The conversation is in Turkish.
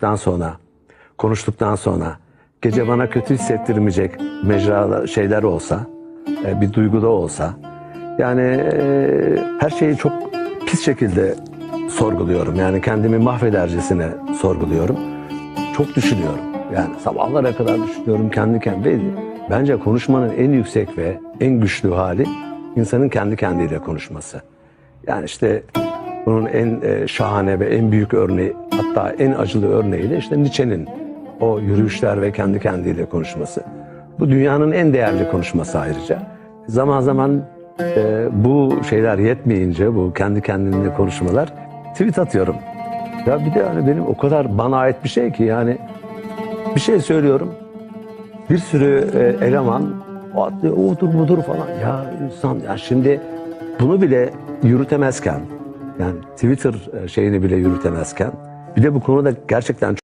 konuştuktan sonra, konuştuktan sonra gece bana kötü hissettirmeyecek mecralar şeyler olsa, e, bir duyguda olsa yani e, her şeyi çok pis şekilde sorguluyorum. Yani kendimi mahvedercesine sorguluyorum. Çok düşünüyorum. Yani sabahlara kadar düşünüyorum kendi kendime. Bence konuşmanın en yüksek ve en güçlü hali insanın kendi kendiyle konuşması. Yani işte bunun en e, şahane ve en büyük örneği hatta en acılı örneği de işte Nietzsche'nin o yürüyüşler ve kendi kendiyle konuşması. Bu dünyanın en değerli konuşması ayrıca. Zaman zaman e, bu şeyler yetmeyince bu kendi kendine konuşmalar tweet atıyorum. Ya bir de yani benim o kadar bana ait bir şey ki yani bir şey söylüyorum. Bir sürü e, eleman o atlıyor, odur budur falan. Ya insan ya şimdi bunu bile yürütemezken yani Twitter e, şeyini bile yürütemezken bir de bu konuda gerçekten